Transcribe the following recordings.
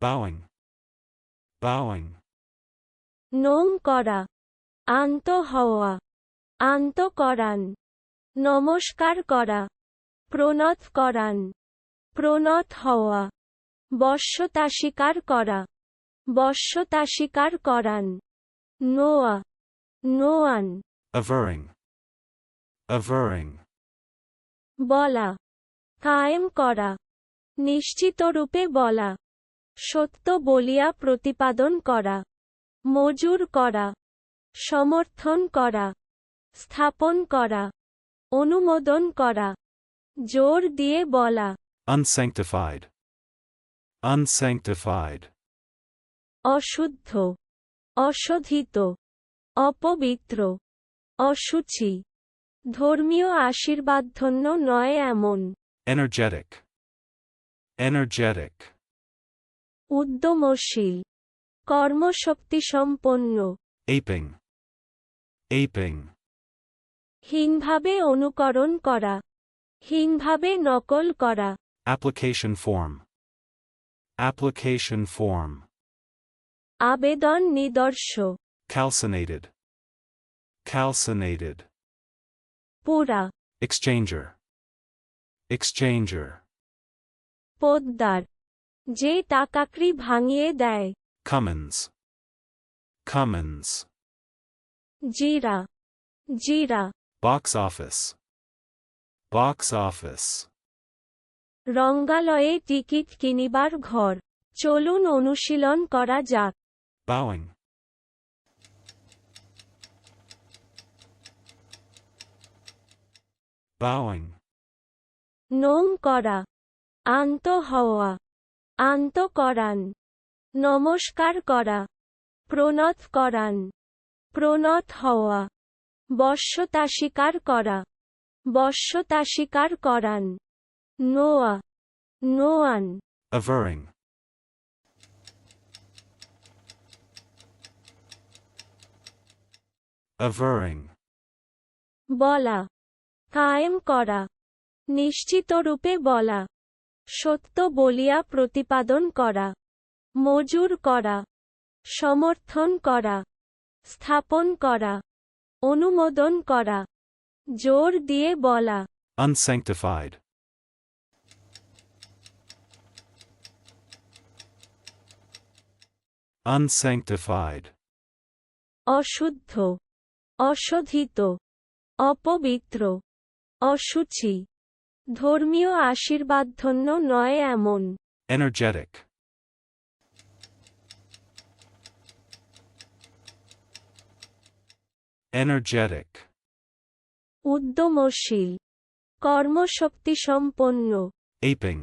bowing, bowing, নোম করা আন্ত হওয়া আন্ত করান নমস্কার করা প্রণত করান প্রণত হওয়া বশ্যতা স্বীকার করা বশ্যতা স্বীকার করান নোয়া নোয়ান averring, averring, বলা কায়েম করা নিশ্চিতরূপে বলা সত্য বলিয়া প্রতিপাদন করা। মজুর করা। সমর্থন করা। স্থাপন করা। অনুমোদন করা। জোর দিয়ে বলা। Unsanctified, unsanctified, অশুদ্ধ। অশোধিত। অপবিত্র। অসুচি ধর্মীয় আশীর্বাদধন্য নয় এমন। Energetic, energetic, উদ্যমশীল কর্মশক্তি সম্পন্ন এইপেং এইপেং হীনভাবে অনুকরণ করা হীনভাবে নকল করা। অ্যাপ্লিকেশন ফর্ম অ্যাপ্লিকেশন ফর্ম আবেদন নিদর্শ। ক্যালসনেটেড ক্যালসনেটেড পুরা। এক্সচেঞ্জার এক্সচেঞ্জার পোদ্দার। যে টাকাকরি ভাঙিয়ে দেয়। Cummins, Cummins, জিরা। জিরা। Box office, box office, রঙ্গালয়ে টিকিট কিনিবার ঘর। চলুন অনুশীলন করা যাক। Bowing, bowing, নোম করা। আন্ত হওয়া। আন্ত করান নমস্কার করা প্রণত করান প্রণত হওয়া বশ্যতা স্বীকার করা বশ্যতা স্বীকার করান নোয়া নোয়ান। Averring, averring, বলা কায়েম করা নিশ্চিতরূপে বলা। সত্য বলিয়া প্রতিপাদন করা। মজুর করা। সমর্থন করা। স্থাপন করা। অনুমোদন করা। জোর দিয়ে বলা। Unsanctified, unsanctified, অশুদ্ধ। অশোধিত। অপবিত্র। অসুচি ধর্মীয় আশীর্বাদধন্য নয় এমন। Energetic, energetic, উদ্যমশীল। কর্মশক্তিসম্পন্ন। Aping,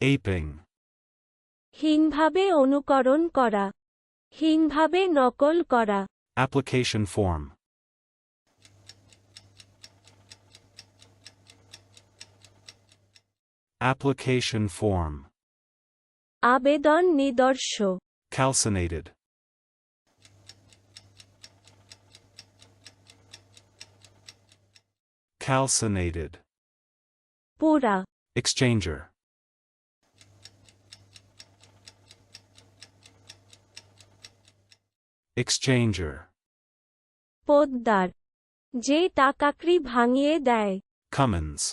aping, হীনভাবে অনুকরণ করা। হীনভাবে নকল করা। application form, application form, আবেদন নিদর্শ calcinated, calcinated, পুরা exchanger, exchanger, পোদ্দার যে টাকাকরি ভাঙিয়ে দেয় Cummins,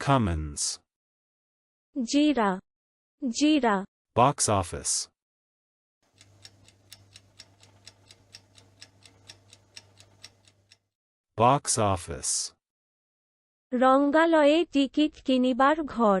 Cummins, জিরা জিরা box office, box office, রঙ্গালয়ে টিকিট কিনিবার ঘর